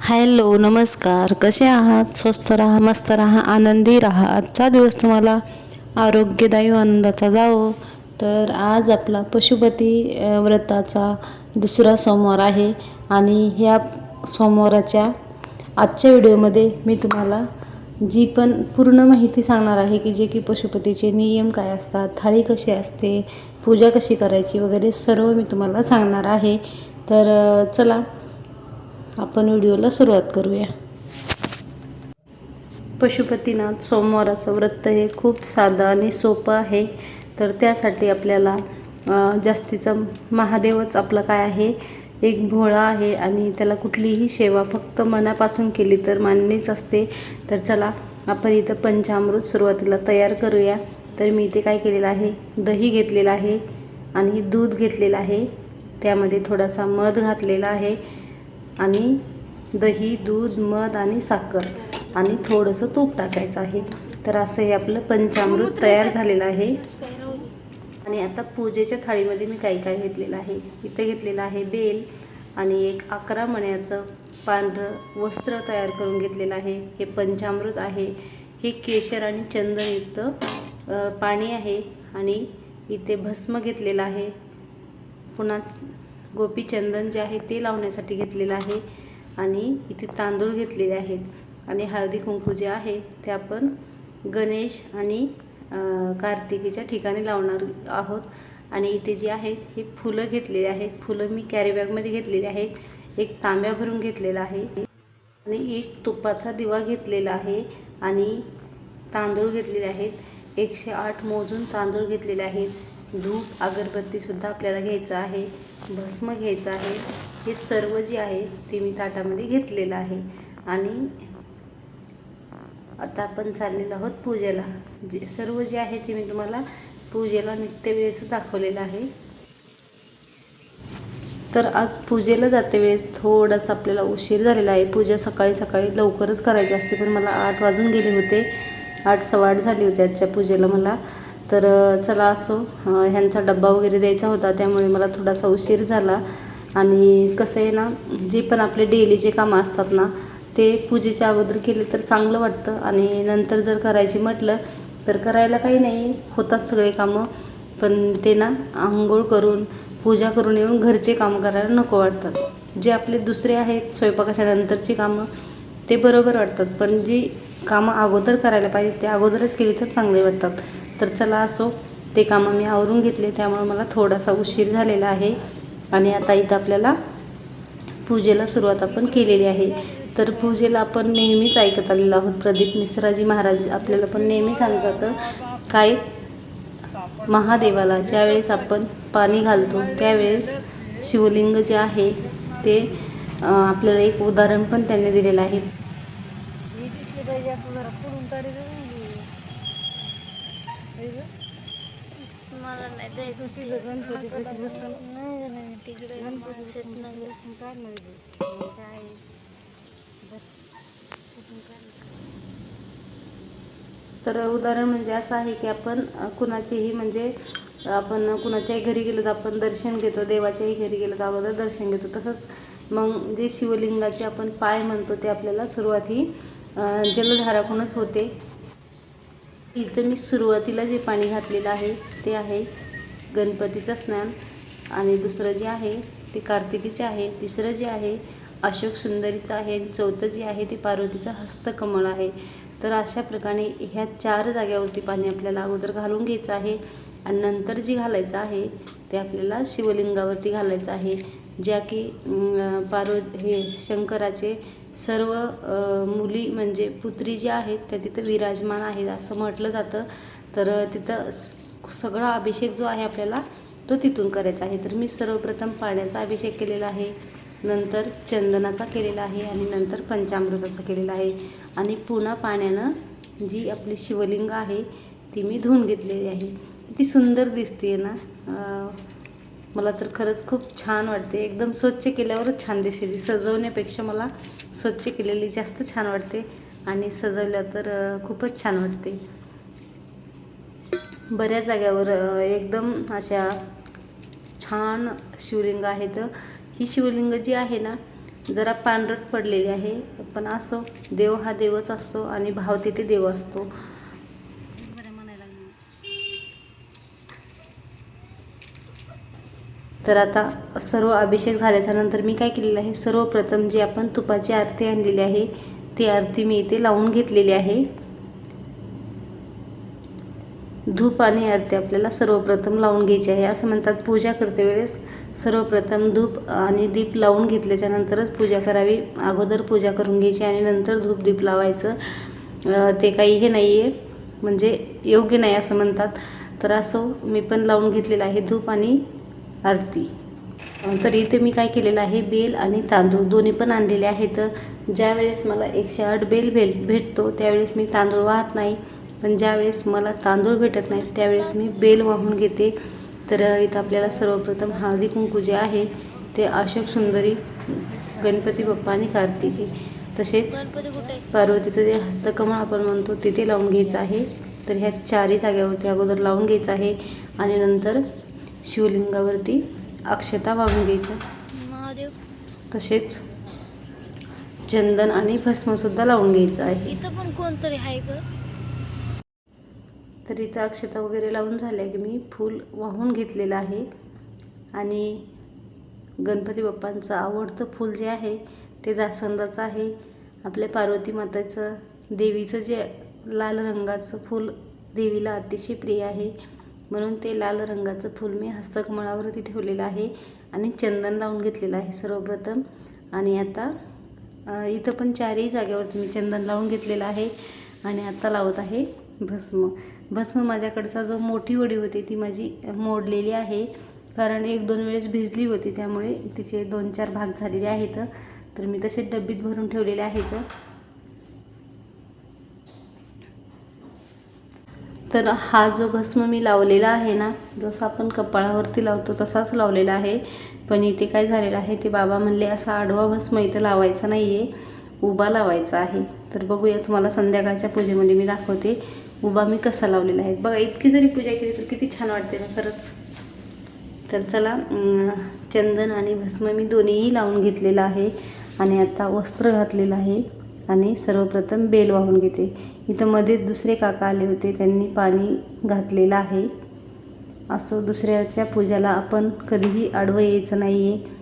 Hello नमस्कार. कसे आहात? स्वस्त राहा मस्त राहा आनंदी राहा. आजचा दिवस तुम्हाला आरोग्यदायी आनंदाचा जावो. तर आज आपला पशुपती व्रताचा दुसरा सोमवार आहे आणि ह्या सोमवाराच्या आजच्या व्हिडिओमध्ये मी तुम्हाला जी पण पूर्ण माहिती सांगणार आहे की जे की पशुपतीचे नियम काय असतात थाळी कशी असते पूजा कशी करायची वगैरे सर्व मी तुम्हाला सांगणार आहे. तर चला आपण व्हिडिओला सुरुवात करूया. पशुपतीनाथ सोमवाराचं व्रत हे खूप साधं आणि सोपं आहे. तर त्यासाठी आपल्याला जास्तीचा महादेवच आपला काय आहे? एक भोळा आहे आणि त्याला कुठलीही सेवा फक्त मनापासून केली तर मान्यच असते. तर चला आपण इथं पंचामृत सुरुवातीला तयार करूया. तर मी इथे काय केलेलं आहे? दही घेतलेलं आहे आणि दूध घेतलेलं आहे. त्यामध्ये थोडासा मध घातलेला आहे. आणि दही दूध मध आणि साखर आणि थोडंसं तूप टाकायचं आहे. तर असं हे आपलं पंचामृत तयार झालेलं आहे. आणि आता पूजेच्या थाळीमध्ये मी काय काय घेतलेलं आहे? इथं घेतलेलं आहे बेल आणि एक अकरा मण्याचं पांढरं वस्त्र तयार करून घेतलेलं आहे. हे पंचामृत आहे. हे केशर आणि चंदनयुक्त पाणी आहे आणि इथे भस्म घेतलेलं आहे. पुन्हा गोपीचंदन जे आहे ते लावण्यासाठी घेतलेलं आहे. आणि इथे तांदूळ घेतलेले आहेत. आणि हळदी कुंकू जे आहे ते आपण गणेश आणि कार्तिकेच्या कार्तिकीच्या ठिकाणी लावणार आहोत. आणि इथे जे आहेत हे फुलं घेतलेली आहेत. फुलं मी कॅरीबॅगमध्ये घेतलेली आहेत. एक तांब्या भरून घेतलेला आहे. आणि एक तुपाचा दिवा घेतलेला आहे. आणि तांदूळ घेतलेले आहेत. एकशे आठ मोजून तांदूळ घेतलेले आहेत. धूप अगरबत्तीसुद्धा आपल्याला घ्यायचं आहे भस्म घ्यायचं आहे. हे सर्व जे आहे ते मी ताटामध्ये घेतलेलं आहे. आणि आता आपण चाललेलो आहोत पूजेला. जे सर्व जे आहे ते मी तुम्हाला पूजेला नित्य वेळेस दाखवलेलं आहे. तर आज पूजेला जाते वेळेस थोडासा आपल्याला उशीर झालेला आहे. पूजा सकाळी सकाळी लवकरच करायची असते पण मला आठ वाजून गेले होते. आठ सव्वा आठ झाली होती आजच्या पूजेला मला. तर चला असो. ह्यांचा डब्बा वगैरे द्यायचा होता त्यामुळे मला थोडासा उशीर झाला. आणि कसं आहे ना जे पण आपले डेलीचे कामं असतात ना ते पूजेच्या अगोदर केले तर चांगलं वाटतं. आणि नंतर जर करायची म्हटलं तर करायला काही नाही. होतात सगळे कामं. पण ते ना आंघोळ करून पूजा करून येऊन घरचे कामं करायला नको वाटतात. जे आपले दुसरे आहेत स्वयंपाकाच्या नंतरची कामं ते बरोबर वाटतात. पण जी कामं अगोदर करायला पाहिजे ते अगोदरच केली तर चांगले वाटतात. तर चला असो ते कामं मी आवरून घेतले त्यामुळे मला थोडासा उशीर झालेला आहे. आणि आता इथं आपल्याला पूजेला सुरुवात आपण केलेली आहे. तर पूजेला आपण नेहमीच ऐकत आलेलो आहोत. प्रदीप मिश्राजी महाराज आपल्याला पण नेहमी सांगतात काय महादेवाला ज्यावेळेस आपण पाणी घालतो त्यावेळेस शिवलिंग जे आहे ते आपल्याला एक उदाहरण पण त्यांनी दिलेलं आहे मी दिसले पाहिजे असं जरा पुढून काढलं मला नाही जायचं तिथं गणपती कशी बसून नाही नाही तिकडे गणपती माणसात नाही जायचं. बसून काढणार आहे. काय तर उदाहरण म्हणजे असं आहे की आपण कुणाचेही म्हणजे आपण कुणाच्याही घरी गेलो तर आपण दर्शन घेतो देवाच्याही घरी गेलो तर अगोदर दर्शन घेतो. तसंच मग जे शिवलिंगाचे आपण पाय म्हणतो ते आपल्याला सुरुवात ही अ, जलधारातूनच होते. इथं मी सुरुवातीला जे पाणी घातलेलं आहे ते आहे गणपतीचं स्नान. आणि दुसरं जे आहे ते कार्तिकीचे आहे. तिसरं जे आहे अशोक सुंदरीचं आहे. आणि चौथं जे आहे ते पार्वतीचं हस्तकमळ आहे. तर अशा प्रकारे ह्या चार जाग्यावरती पाणी आपल्याला अगोदर घालून घ्यायचं आहे. आणि नंतर जे घालायचं आहे ते आपल्याला शिवलिंगावरती घालायचं आहे. ज्या की पार्वत पार्व हे शंकराचे सर्व मुली म्हणजे पुत्री ज्या आहेत त्या तिथं विराजमान आहेत असं म्हटलं जातं. तर तिथं सगळा अभिषेक जो आहे आपल्याला तो तिथून करायचा आहे. तर मी सर्वप्रथम पाण्याचा अभिषेक केलेला आहे नंतर चंदनाचा केलेला आहे आणि नंतर पंचामृताचा केलेला आहे. आणि पुन्हा पाण्यानं जी आपली शिवलिंग आहे ती मी धुवून घेतलेली आहे. ती सुंदर दिसते ना? मला तर खरंच खूप छान वाटते. एकदम स्वच्छ केल्यावरच छान दिसते ती सजवण्यापेक्षा मला स्वच्छ केलेली जास्त छान वाटते आणि सजवल्या तर खूपच छान वाटते. बऱ्याच जाग्यावर एकदम अशा छान शिवलिंग आहेत. ही शिवलिंग जी आहे ना जरा पांढरट पडलेली आहे. पण असो देव हा देवच असतो आणि भाव तिथे देव असतो. तर आता सर्व अभिषेक झाल्याच्यानंतर मी काय केलेलं आहे? सर्वप्रथम जी आपण तुपाची आरती आणलेली आहे ती आरती मी इथे लावून घेतलेली आहे. धूप आणि आरती आपल्याला सर्वप्रथम लावून घ्यायची आहे. असं म्हणतात पूजा करते वेळेस सर्वप्रथम धूप आणि दीप लावून घेतल्याच्या नंतरच पूजा करावी. अगोदर पूजा करून घ्यायची आणि नंतर धूप दीप लावायचं. ते काही हे नाही आहे म्हणजे योग्य नाही असं म्हणतात. तर असो मी पण लावून घेतलेलं आहे धूप आणि आरती. तर इथे मी काय केलेलं आहे बेल आणि तांदूळ दोन्ही पण आणलेले आहेत. ज्यावेळेस मला एकशे आठ बेल भेल भेटतो त्यावेळेस मी तांदूळ वाहत नाही. पण ज्यावेळेस मला तांदूळ भेटत नाही त्यावेळेस मी बेल वाहून घेते. तर इथं आपल्याला सर्वप्रथम हळदी कुंकू जे आहे ते अशोक सुंदरी गणपती बाप्पा आणि कार्तिकी तसेच पार्वतीचं जे हस्तकमळ आपण म्हणतो तिथे लावून घ्यायचं आहे. तर ह्या चारही जाग्यावरती अगोदर लावून घ्यायचं आहे. आणि नंतर शिवलिंगावरती अक्षता वाहून घ्यायच्या महादेव. तसेच चंदन आणि भस्मसुद्धा लावून घ्यायचं आहे. इथं पण कोणतरी आहे ग? तर इथं अक्षता वगैरे लावून झाल्या की मी फूल वाहून घेतलेलं आहे. आणि गणपती बाप्पांचं आवडतं फूल जे आहे ते जास्वंदाचं आहे. आपल्या पार्वती माताचं देवीचं जे लाल रंगाचं फूल देवीला अतिशय प्रिय आहे. म्हणून ते लाल रंगाचं फूल मी हस्तकमळावरती ठेवलेलं आहे आणि चंदन लावून घेतलेलं आहे सर्वप्रथम. आणि आता इथं पण चारही जागेवरती मी चंदन लावून घेतलेलं आहे आणि आता लावत आहे भस्म. भस्म माझ्याकडचा जो मोठी वडी होती ती माझी मोडलेली आहे. कारण एक दोन वेळेस भिजली होती त्यामुळे तिचे दोन चार भाग झालेले आहेत. तर मी तसे डब्बीत भरून ठेवलेले आहेत. तर हा जो भस्म मी लावलेला आहे ना जसं आपण कपाळावरती लावतो तसाच लावलेला आहे. पण इथे काय झालेलं आहे ते बाबा म्हणले असा आडवा भस्म इथं लावायचा नाही आहे उभा लावायचा आहे. तर बघूया तुम्हाला संध्याकाळच्या पूजेमध्ये मी दाखवते उभा मी कसा लावलेला आहे. बघा इतकी जरी पूजा केली तर किती छान वाटते ना खरंच. तर चला चंदन आणि भस्म मी दोन्हीही लावून घेतलेलं आहे आणि आता वस्त्र घातलेलं आहे. आणि सर्वप्रथम बेल वाहून घेते. इथं मध्ये दुसरे काका आले होते. त्यांनी पाणी घातलेलं आहे. असं दुसऱ्याच्या पूजाला आपण कधीही आडवं यायचं नाही आहे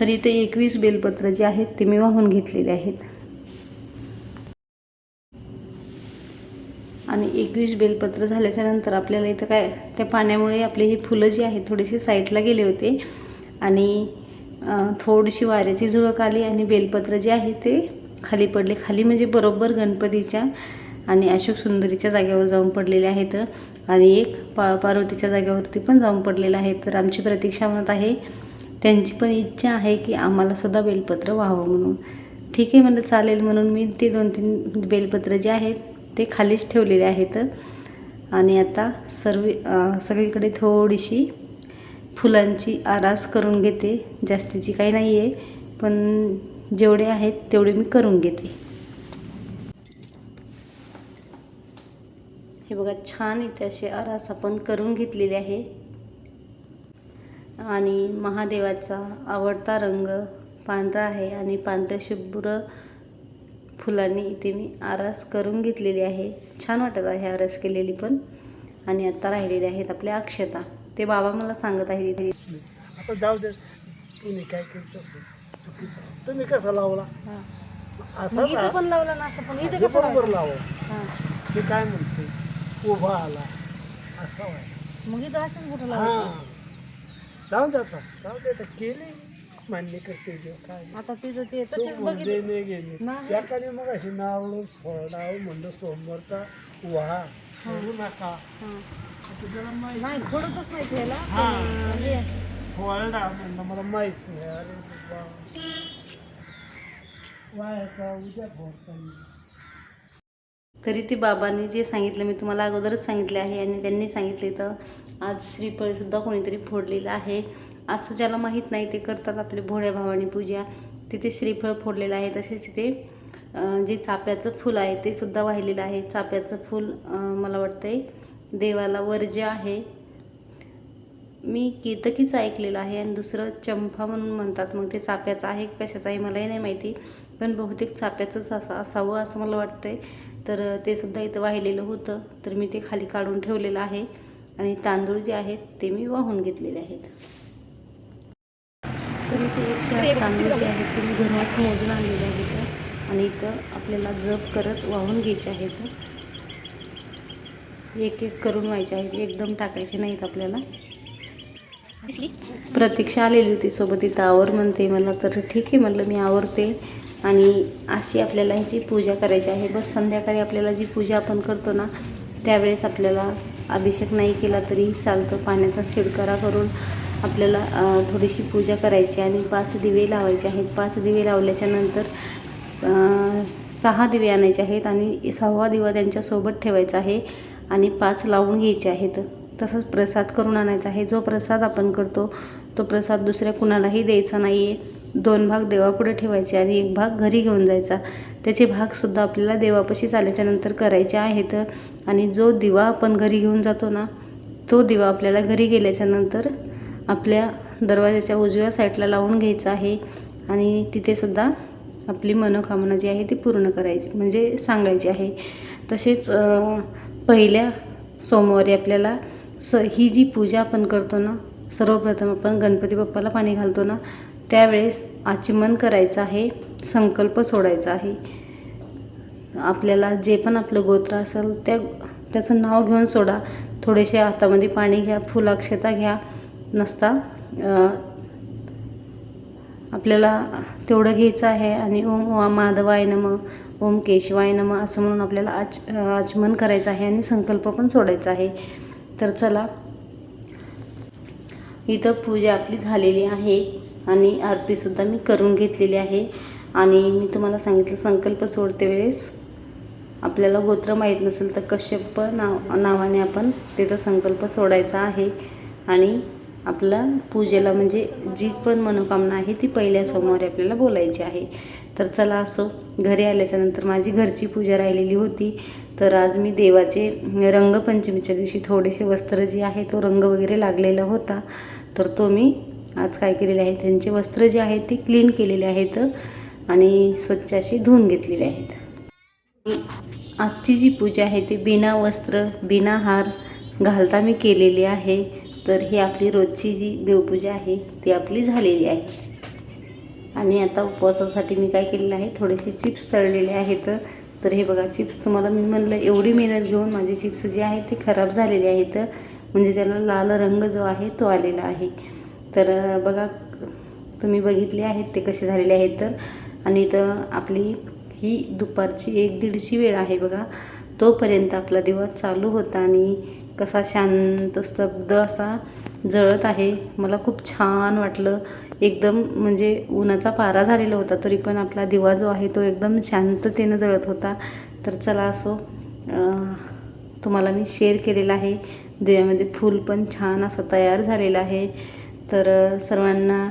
तर इथे एकवीस बेलपत्र जे आहेत ते मी वाहून घेतलेले आहेत. आणि एकवीस बेलपत्र झाल्याच्यानंतर आपल्याला इथं काय त्या पाण्यामुळे आपली ही फुलं जी आहेत थोडीशी साईडला गेले होते. आणि थोडीशी वाऱ्याची झुळक आली आणि बेलपत्र जे आहे ते खाली पडले. खाली म्हणजे बरोबर गणपतीच्या आणि अशोक सुंदरीच्या जागेवर जाऊन पडलेले आहेत. आणि एक पा पार्वतीच्या जागेवरती पण जाऊन पडलेलं आहे तर आमची प्रतीक्षा म्हणत आहे त्यांची पण इच्छा आहे की आम्हाला सुद्धा बेलपत्र व्हावं म्हणून. ठीक आहे म्हणलं चालेल म्हणून मी ते दोन तीन बेलपत्र जे आहेत ते खालीच ठेवलेले आहेत. आणि आता सर्व सगळीकडे थोडीशी फुलांची आरास करून घेते. जास्तीची काही नाही आहे पण जेवढे आहेत तेवढे मी करून घेते. हे बघा छान इथे असे आरास आपण करून घेतलेले आहे. आणि महादेवाचा आवडता रंग पांढरा आहे आणि पांढऱ्या शुभ्र फुलांनी इथे मी आरास करून घेतलेली आहे. छान वाटत आहे आरास केलेली पण. आणि आत्ता राहिलेले आहेत आपल्या अक्षता. ते बाबा मला सांगत आहे इथे आता जाऊ दे. तुम्ही काय केलं तसं चुकीचं तुम्ही कसा लावला? असा इथं पण लावला ना असं पण इथे कसं बरोबर लावलं? लावा हां. ते काय म्हणते उभा आला. असा व्हायला मग इथं असंच कुठं लावायचं? हा जाऊ दे आता. जाऊ दे आता. केली. मान्य करते जे काय. आता तिचं ते तसेच म्हणजे बघितलं. नाही गेली. नाही. त्याकडे मग अशी नावलं फोडाव म्हणलं सोमवारचा व्हा नका. हां. आता त्याला माहीत नाही फोडतच नाही त्याला हां. पण हे. फोडा म्हणलं मला माहीत नाही. अरे बाबा वायाचा उद्या फोडता येईल तरी ते बाबांनी जे सांगितलं मी तुम्हाला अगोदरच सांगितले आहे आणि त्यांनी सांगितले तर आज श्रीफळीसुद्धा कोणीतरी फोडलेलं आहे. असं ज्याला माहीत नाही ते करतात आपले भोळ्या भावानी पूजा. तिथे श्रीफळ फोडलेलं आहे. तसेच तिथे अं, जे चाप्याचं फूल आहे ते सुद्धा वाहिलेलं आहे. चाप्याचं फूल अं, मला वाटतंय देवाला वर्ज्य आहे मी केतकीच ऐकलेलं आहे आणि दुसरं चंपा म्हणून म्हणतात. मग ते चाप्याचं आहे कशाचं आहे मलाही नाही माहिती पण बहुतेक चाप्याचंच असं असावं असं मला वाटतंय. तर ते सुद्धा इथं वाहिलेलं होतं. तर मी ते खाली काढून ठेवलेलं आहे आणि तांदूळ जे आहेत ते मी वाहून घेतलेले आहेत. तर इथे एकशे आठ तांदूळ जे आहेत ते मी घरात मोजून आणलेले आहेत. आणि इथं आपल्याला जप करत वाहून घ्यायचे आहेत. एक एक करून व्हायचे आहेत एकदम टाकायचे नाहीत आपल्याला. प्रतीक्षा आलेली होती सोबत इथं आवर म्हणते मला तर ठीक आहे म्हटलं मी आवरते. आणि अशी आपल्याला ह्याची पूजा करायची आहे. बस संध्याकाळी आपल्याला जी पूजा आपण करतो ना त्यावेळेस आपल्याला अभिषेक नाही केला तरी चालतो. पाण्याचा शिडकारा करून आपल्याला थोडीशी पूजा करायची आणि पाच दिवे लावायचे आहेत. पाच दिवे लावल्याच्या नंतर अं, सहा दिवे आणायचे आहेत आणि सहावा दिवा त्यांच्यासोबत ठेवायचा आहे. आणि पाच लावून घ्यायचे आहेत. तसंच प्रसाद करून आणायचा आहे. जो प्रसाद आपण करतो तो प्रसाद दुसऱ्या कुणालाही द्यायचा नाही आहे दोन भाग देवापुढे ठेवायचे आणि एक भाग घरी घेऊन जायचा. त्याचे भागसुद्धा आपल्याला देवापाशीच आल्याच्यानंतर करायचे आहेत. आणि जो दिवा आपण घरी घेऊन जातो ना तो दिवा आपल्याला घरी गेल्याच्यानंतर आपल्या दरवाजाच्या उजव्या साईडला लावून घ्यायचा आहे. आणि तिथेसुद्धा आपली मनोकामना जी आहे ती पूर्ण करायची म्हणजे सांगायची आहे. तसेच पहिल्या सोमवारी आपल्याला स ही जी पूजा आपण करतो ना सर्वप्रथम आपण गणपती बाप्पाला पाणी घालतो ना त्यावेळेस आचमन करायचं आहे संकल्प सोडायचा आहे. आपल्याला जे पण आपलं गोत्र असेल त्या त्याचं नाव घेऊन सोडा. थोडेसे हातामध्ये पाणी घ्या फुलाक्षता घ्या. नसता आपल्याला तेवढं घ्यायचं आहे आणि ओम वा माधवाय नम. ओम केशवाय नम असं म्हणून आपल्याला आच आचमन करायचं आहे आणि संकल्प पण सोडायचा आहे. तर चला. इथं पूजा आपली झालेली आहे आणि आरतीसुद्धा मी करून घेतलेली आहे. आणि मी तुम्हाला सांगितलं संकल्प सोडते वेळेस आपल्याला गोत्र माहीत नसेल तर कश्यप नाव नावाने आपण तिथं संकल्प सोडायचा आहे. आणि आपला पूजेला म्हणजे जी पण मनोकामना आहे ती पहिल्या आपल्याला बोलायची आहे. तर चला असो घरी आल्याच्यानंतर माझी घरची पूजा राहिलेली होती. तर आज मी देवाचे रंगपंचमीच्या दिवशी थोडेसे वस्त्र जे आहे तो रंग वगैरे लागलेला होता. तर तो मी आज काय केलेले आहे त्यांचे वस्त्र जे आहेत ते क्लीन केलेले आहेत आणि स्वच्छ अशी धुवून घेतलेले आहेत. आजची जी पूजा आहे ती बिना वस्त्र बिना हार घालता मी केलेली आहे. तर ही आपली रोजची जी देवपूजा आहे ती आपली झालेली आहे. आणि आता उपवासासाठी मी काय केलेलं आहे थोडेसे चिप्स तळलेले आहेत. तर हे बघा चिप्स तुम्हाला मी म्हणलं एवढी मेहनत घेऊन माझे चिप्स जे आहेत ते खराब झालेले आहेत. म्हणजे त्याला लाल रंग जो आहे तो आलेला आहे. तर बघा तुम्ही बघितले आहेत ते कसे झालेले आहेत तर. आणि तर आपली ही दुपारची एक दीडची वेळ आहे बघा. तोपर्यंत आपला दिवस चालू होता आणि कसा शांत स्तब्ध असा जळत आहे. मला खूप छान वाटलं. एकदम म्हणजे उन्हाचा पारा झालेला होता तरी पण आपला दिवा जो आहे तो एकदम शांततेनं जळत होता. तर चला असो तुम्हाला मी शेअर केलेला आहे. दिव्यामध्ये फूल पण छान असं तयार झालेलं आहे. तर सर्वांना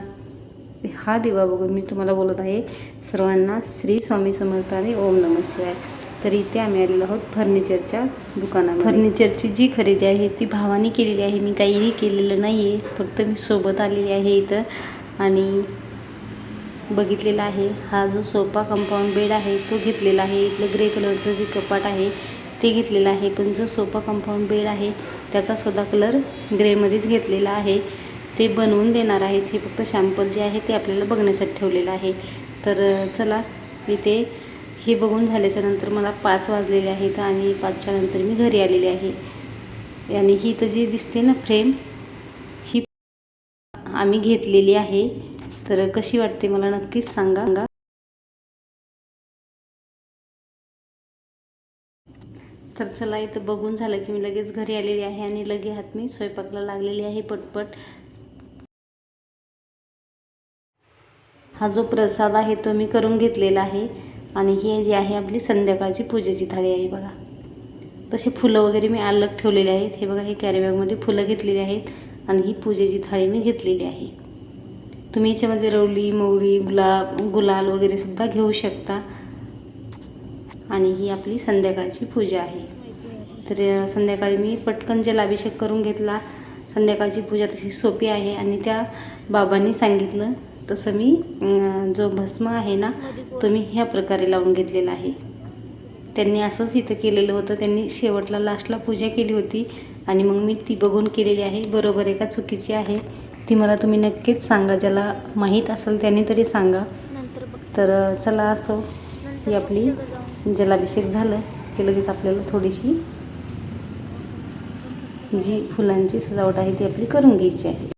हा दिवा बघून मी तुम्हाला बोलत आहे. सर्वांना श्री स्वामी समर्थ आणि ओम नमः शिवाय. तर इथे आम्ही आलेलो आहोत फर्निचरच्या दुकानात फर्निचरची जी खरेदी आहे ती भावाने केलेली आहे. मी काहीही केलेलं नाही आहे फक्त मी सोबत आलेली आहे इथं. आणि बघितलेला आहे हा जो सोफा कंपाऊंड बेड आहे तो घेतलेला आहे. इथलं ग्रे कलरचं जे कपाट आहे ते घेतलेलं आहे. पण जो सोफा कंपाऊंड बेड आहे त्याचा सुद्धा कलर ग्रेमध्येच घेतलेला आहे. ते बनवून देणार आहेत. हे फक्त शॅम्पल जे आहे ते आपल्याला बघण्यासाठी ठेवलेलं आहे. तर चला इथे हे बघून झाल्याच्यानंतर मला पाच वाजलेले आहेत आणि पाचच्या नंतर मी घरी आलेले आहे. आणि ही तर जी दिसते ना फ्रेम ही आम्ही घेतलेली आहे. तर कशी वाटते मला नक्कीच सांगा. तर चला इथं बघून झालं की मी लगेच घरी आलेली आहे आणि लगे हात मी स्वयंपाकला लागलेली आहे पटपट. हा जो प्रसाद आहे तो मी करून घेतलेला आहे. आणि ही जी आहे आपली संध्याकाळची पूजेची थाळी आहे बघा. तसे फुलं वगैरे मी अलग ठेवलेले आहेत. हे बघा हे कॅरीबॅगमध्ये फुलं घेतलेली आहेत आणि ही पूजेची थाळी मी घेतलेली आहे. तुम्ही याच्यामध्ये रवली मोगरी गुलाब गुलाल वगैरे सुद्धा घेऊ शकता. आणि ही आपली संध्याकाळची पूजा आहे. तर संध्याकाळी मी पटकन जलाभिषेक करून घेतला संध्याकाळची पूजा तशी सोपी आहे आणि त्या बाबांनी सांगितलं तसं मी जो भस्म आहे ना तो मी ह्या प्रकारे लावून घेतलेला आहे. त्यांनी असंच इथं केलेलं होतं. त्यांनी शेवटला लास्टला पूजा केली होती आणि मग मी ती बघून केलेली आहे. बरोबर आहे का? चुकीची आहे. ती मला तुम्ही नक्कीच सांगा. ज्याला माहीत असेल त्यांनी तरी सांगा. तर चला असो. ही आपली जलाभिषेक झालं की लगेच आपल्याला थोडीशी जी फुलांची सजावट आहे ती आपली करून घ्यायची आहे.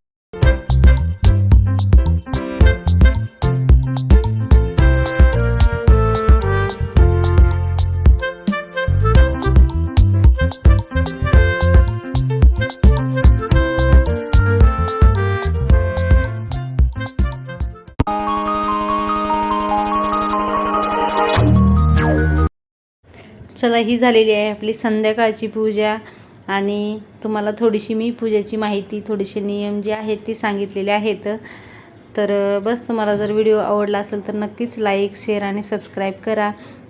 चला ही झालेली आहे. आपली संध्याकाळची पूजा आणि तुम्हाला थोडीशी मी पूजेची माहिती थोडेसे नियम जे आहेत ते सांगितलेले आहेत. तर बस तुम्हाला जर व्हिडिओ आवडला असेल तर नक्कीच लाईक शेअर आणि सबस्क्राईब करा.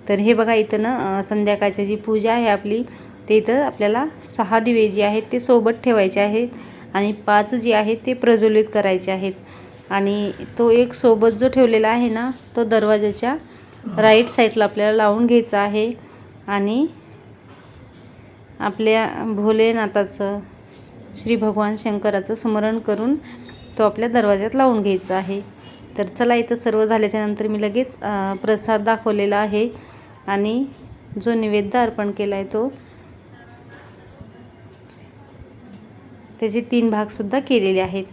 तर हे बघा इथं ना संध्याकाळची जी पूजा आहे आपली ते इथं आपल्याला सहा दिवे जे आहेत ते सोबत ठेवायचे आहेत आणि पाच जे आहेत ते प्रज्वलित करायचे आहेत. आणि तो एक सोबत जो ठेवलेला आहे ना तो दरवाजाच्या राईट साईडला आपल्याला लावून घ्यायचा आहे. आणि आपल्या भोलेनाथाचं श्री भगवान शंकराचं स्मरण करून तो आपल्या दरवाज्यात लावून घ्यायचा आहे. तर चला इथं सर्व झाल्याच्यानंतर मी लगेच प्रसाद दाखवलेला आहे आणि जो निवेद्य अर्पण केला आहे तो त्याचे तीन भागसुद्धा केलेले आहेत.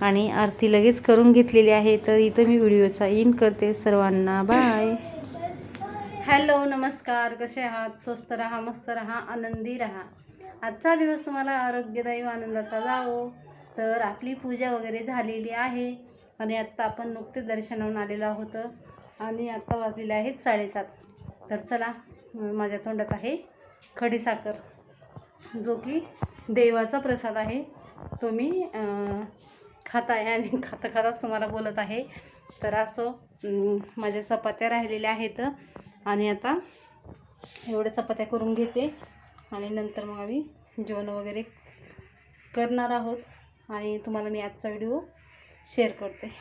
आणि आरती लगेच करून घेतलेली आहे. तर इथं मी व्हिडिओचा इन करते. सर्वांना बाय. हॅलो नमस्कार. कसे आहात? स्वस्त राहा मस्त राहा आनंदी राहा. आजचा दिवस तुम्हाला आरोग्यदायी व आनंदाचा जावो. तर आपली पूजा वगैरे झालेली आहे आणि आत्ता आपण नुकते दर्शनावून आलेलो आहोत आणि आत्ता वाजलेले आहेत साडेसात. तर चला माझ्या तोंडात आहे खडीसाखर जो की देवाचा प्रसाद आहे. तो मी खात आहे आणि खाता खाताच तुम्हाला बोलत आहे. तर असो माझ्या चपात्या राहिलेल्या आहेत. आणि आता एवढ्या चपात्या करून घेते. आणि नंतर मग आम्ही जेवण वगैरे करणार आहोत. आणि तुम्हाला मी आजचा व्हिडिओ शेअर करते.